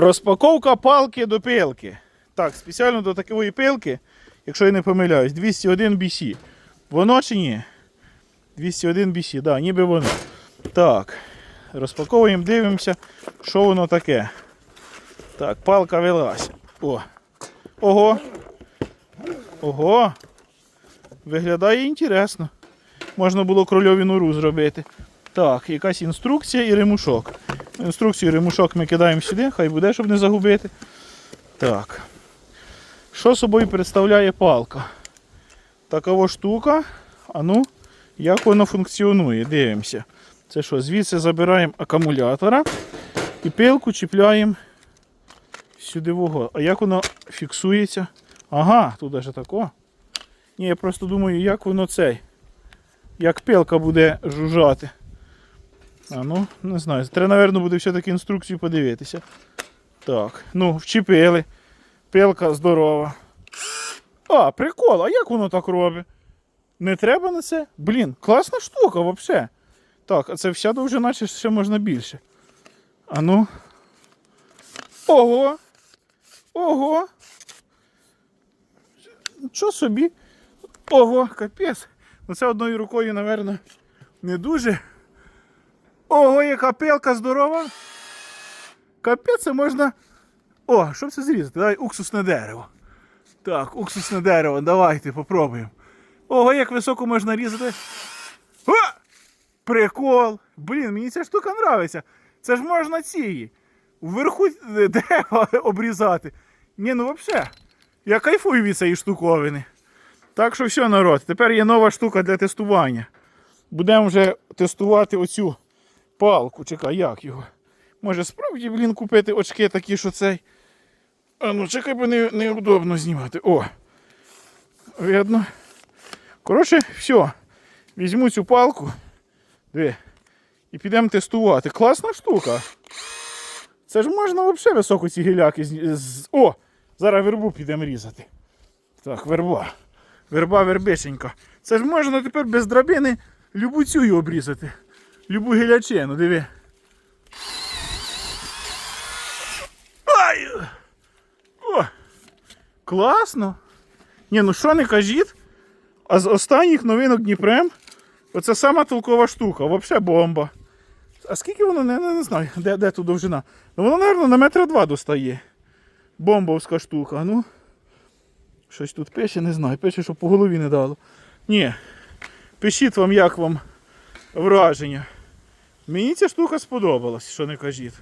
Розпаковка палки до пилки. Так, спеціально до такої пилки, якщо я не помиляюсь, 201 BC. Воно чи ні? 201 BC, да, ніби воно. Так. Розпаковуємо, дивимося, що воно таке. Так, палка велася. О. Ого. Ого. Виглядає інтересно. Можна було крольові нору зробити. Так, якась інструкція і ремушок. Інструкцію і ремушок ми кидаємо сюди, хай буде, щоб не загубити. Так. Що собою представляє палка? Такова штука. А ну, як воно функціонує? Дивимося. Це що, звідси забираємо акумулятора і пилку чіпляємо сюди вого. А як воно фіксується? Ага, тут даже тако. Ні, я просто думаю, як воно цей. Як пилка буде жужжати. А ну, не знаю. Треба, мабуть, буде все-таки інструкцію подивитися. Так, ну, вчепили. Пилка здорова. А, прикол, а як воно так робить? Не треба на це? Блін, класна штука взагалі. Так, а це вся довжина, чи ще можна більше. А ну. Ого! Ого! Що собі? Ого, капець. Ну це одною рукою, напевно, не дуже. Ого, яка пилка здорова. Капець, можна. О, що це зрізати? Давай уксусне дерево. Так, уксусне дерево, давайте попробуємо. Ого, як високо можна різати. О! Прикол! Блін, мені ця штука нравиться. Це ж можна цієї. Вверху дерева обрізати. Ні, ну взагалі. Я кайфую від цієї штуковини. Так що все, народ. Тепер є нова штука для тестування. Будемо вже тестувати оцю палку. Чекай, як його? Може справді, блін, купити очки такі, що цей. А ну чекай, бо не, неудобно знімати. О! Видно. Коротше, все. Візьму цю палку. Диви. І підемо тестувати. Класна штука. Це ж можна взагалі високо ці гіляки з... О! Зараз вербу підемо різати. Так, верба. Верба вербиченька. Це ж можна тепер без драбини любу цю обрізати. Любу гілячину, диви. Ай! О! Класно! Ні, ну що не кажіть? А з останніх новинок Дніпрем оце сама толкова штука, взагалі бомба. А скільки воно, не, не, не знаю, де, де тут довжина. Ну воно, мабуть, на метра два достає. Бомбовська штука. Ну. Щось тут пише, не знаю. Пише, що по голові не дало. Ні. Пишіть вам, як вам враження. Мені ця штука сподобалась, що не кажіть.